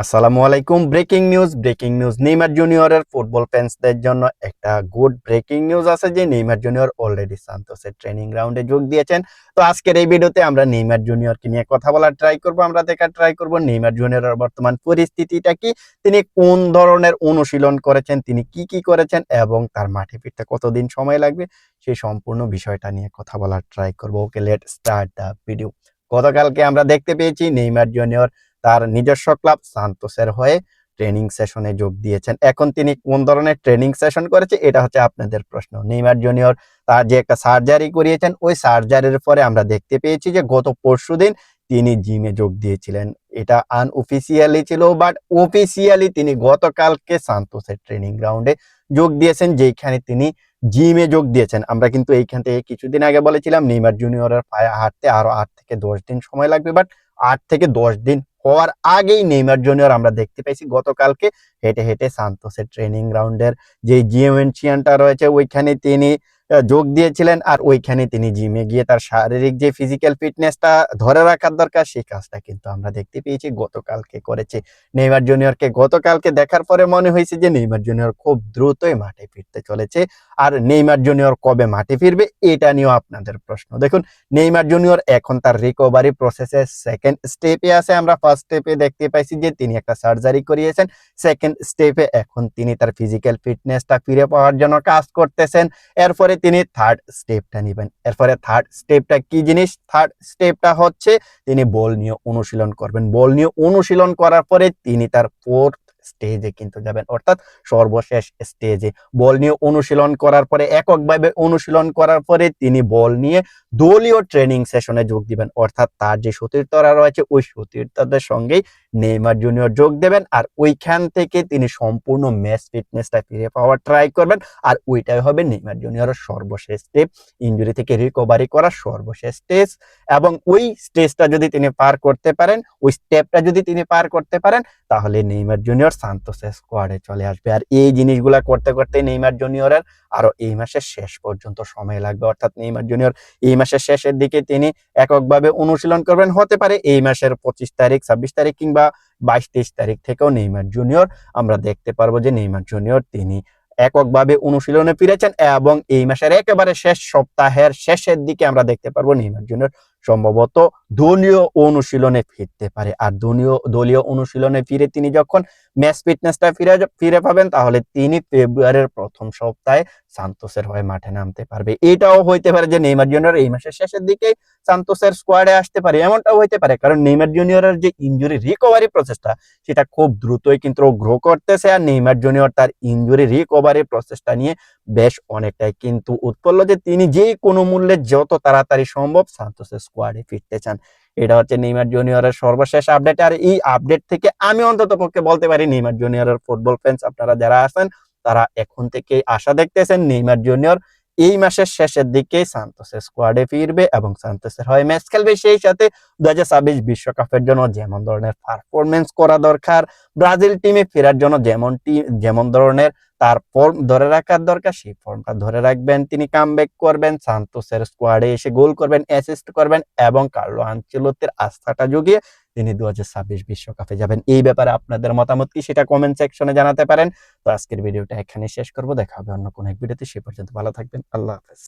আসসালামু আলাইকুম। Breaking news breaking news Neymar জুনিয়রের ফুটবল ফ্যান্সদের জন্য একটা গুড ব্রেকিং নিউজ আছে যে নেইমার জুনিয়র অলরেডি সান্তোসের ট্রেনিং গ্রাউন্ডে যোগ দিয়েছেন। তো আজকের এই ভিডিওতে আমরা নেইমার জুনিয়রকে নিয়ে কথা বলার ট্রাই করব, আমরা দেখার ট্রাই করব নেইমার জুনিয়রের বর্তমান পরিস্থিতিটা কি, তিনি কোন ধরনের অনুশীলন করেছেন, তিনি কি কি করেছেন এবং তার মাঠে ফিরতে কতদিন সময় লাগবে সেই সম্পূর্ণ বিষয়টা নিয়ে কথা বলার ট্রাই করব। Okay, let start the video. গতকালকে আমরা দেখতে পেয়েছি নেইমার জুনিয়র তার নিজস্ব ক্লাব সান্তোসের হয়ে ট্রেনিং সেশনে যোগ দিয়েছেন। এখন তিনি কোন ধরনের ট্রেনিং সেশন করেছে এটা হচ্ছে আপনাদের প্রশ্ন। নেইমার জুনিয়র তার যে একটা সার্জারি করিয়েছেন, ওই সার্জারির পরে আমরা দেখতে পেয়েছি যে গত পরশুদিন তিনি জিমে যোগ দিয়েছিলেন। এটা আনঅফিসিয়ালি ছিল বাট অফিসিয়ালি তিনি গতকালকে সান্তোসের ট্রেনিং গ্রাউন্ডে যোগ দিয়েছেন যেখানে তিনি জিমে যোগ দিয়েছেন। আমরা কিন্তু এইখান থেকে কিছুদিন আগে বলেছিলাম, নেইমার জুনিয়রের পায়ে হাঁটতে আরও আট থেকে দশ দিন সময় লাগবে বাট আট থেকে দশ দিন হওয়ার আগেই নেইমার জুনিয়র আমরা দেখতে পাইছি গতকালকে। হেঁটে হেঁটে সান্তোসের ট্রেনিং গ্রাউন্ডের যে জিএমএনচিয়ানটা রয়েছে, ওইখানে তিনি যোগ দিয়েছিলেন আর ওইখানে তিনি জিমে গিয়ে তার শারীরিক যে ফিজিক্যাল ফিটনেসটা ধরে রাখার দরকার, সেই কাজটা কিন্তু আমরা দেখতে পেয়েছি। গতকালকে করেছে নেইমার জুনিয়রকে গতকালকে দেখার পরে মনে হয়েছে যে নেইমার জুনিয়র খুব দ্রুতই মাঠে ফিরতে চলেছে। আর নেইমার জুনিয়র কবে মাঠে ফিরবে, এটা নিয়েও আপনাদের প্রশ্ন। দেখুন, নেইমার জুনিয়র এখন তার রিকভারি প্রসেসের সেকেন্ড স্টেপে আছে। আমরা ফার্স্ট স্টেপে দেখতে পাইছি যে তিনি একটা সার্জারি করিয়েছেন। সেকেন্ড স্টেপে এখন তিনি তার ফিজিক্যাল ফিটনেসটা ফিরে পাওয়ার জন্য কাজ করতেছেন। এরপরে তিনি থার্ড স্টেপটা নেবেন। এরপরে থার্ড স্টেপটা কি জিনিস? থার্ড স্টেপটা হচ্ছে তিনি বল নিয়ে অনুশীলন করবেন। বল নিয়ে অনুশীলন করার পরে তিনি তার ফোর্থ স্টেজে কিন্তু যাবেন। অর্থাৎ সর্বশেষ স্টেজে বল নিয়ে অনুশীলন করার পরে এককভাবে অনুশীলন করার পরে তিনি বল নিয়ে দলীয় ট্রেনিং সেশনে যোগ দিবেন। অর্থাৎ তার যে সতীর্থরা রয়েছে, ওই সতীর্থদের সঙ্গেই নেইমার জুনিয়র যোগ দেবেন আর ওইখান থেকে তিনি সম্পূর্ণ ম্যাচ ফিটনেসটা ফিরে পাওয়ার ট্রাই করবেন আর ওইটাই হবে নেইমার জুনিয়রের সর্বশেষ স্টেপ ইঞ্জুরি থেকে রিকভারি করার সর্বশেষ স্টেজ এবং ওই স্টেজটা যদি তিনি পার করতে পারেন, ওই স্টেপটা যদি তিনি পার করতে পারেন, তাহলে নেইমার জুনিয়র সান্তোসের স্কোয়াডে চলে আসবে। আর এই জিনিসগুলা করতে করতে নেইমার জুনিয়রের আরও এই মাসের শেষ পর্যন্ত সময় লাগবে। অর্থাৎ নেইমার জুনিয়র এই মাসের শেষের দিকে তিনি এককভাবে অনুশীলন করবেন। হতে পারে এই মাসের পঁচিশ তারিখ, ছাব্বিশ তারিখ কিংবা বাইশ তেইশ তারিখ থেকেও নেইমার জুনিয়র আমরা দেখতে পারব যে নেইমার জুনিয়র তিনি এককভাবে অনুশীলনে ফিরেছেন এবং এই মাসের একেবারে শেষ সপ্তাহের শেষের দিকে আমরা দেখতে পারব নেইমার জুনিয়র সম্ভবত দলীয় অনুশীলনে ফিরতে পারে। আর দলীয় দলীয় অনুশীলনে ফিরে তিনি যখন ম্যাচ ফিটনেসটা ফিরে ফিরে পাবেন, তাহলে তিনি ফেব্রুয়ারির প্রথম সপ্তাহে সান্তোসের হয়ে মাঠে নামতে পারবে। এটাও হইতে পারে যে নেইমার জুনিয়র এই মাসের শেষের দিকে সান্তোসের স্কোয়াডে আসতে পারে। এমনটাও হইতে পারে, কারণ নেইমার জুনিয়রের যে ইনজুরি রিকভারি প্রসেসটা সেটা খুব দ্রুতই কিন্তু গ্রো করতেছে। আর নেইমার জুনিয়র তার ইনজুরি রিকভারি প্রসেসটা নিয়ে বেশ অনেকটাই। কিন্তু উৎপল্ল যে তিনি যে কোনো মূল্যে যত তাড়াতাড়ি সম্ভব সান্তোসের স্কোয়াডে ফিরতে চান। এটা হচ্ছে নেইমার জুনিয়রের সর্বশেষ আপডেট আর এই আপডেট থেকে আমি অন্তত পক্ষে বলতে পারি নেইমার জুনিয়রের ফুটবল ফ্যান্স আপনারা যারা আছেন, তারা এখন থেকে আশা দেখতেছেন নেইমার জুনিয়র এই মাসের শেষের দিকে সান্তোসের স্কোয়াডে ফিরবে এবং সান্তোসের হয়ে ম্যাচ খেলবে। সেই সাথে দু হাজার বিশ্বকাপের জন্য যেমন ধরনের পারফরমেন্স করা দরকার, ব্রাজিল টিমে ফেরার জন্য যেমন টিম যেমন ধরনের তার ফর্ম ধরে রাখার দরকার, সেই ফর্মটা ধরে রাখবেন। তিনি কামব্যাক করবেন, সান্তোসের স্কোয়াডে এসে গোল করবেন অ্যাসিস্ট করবেন এবং কার্লো আঞ্চলতের আস্থাটা জুগিয়ে তিনি দু বিশ্বকাপে যাবেন। এই ব্যাপারে আপনাদের মতামত কি সেটা কমেন্ট সেকশনে জানাতে পারেন। তো আজকের ভিডিওটা এখানে শেষ করব। দেখা হবে অন্য কোনো এক ভিডিওতে। সে পর্যন্ত ভালো থাকবেন। আল্লাহ হাফেজ।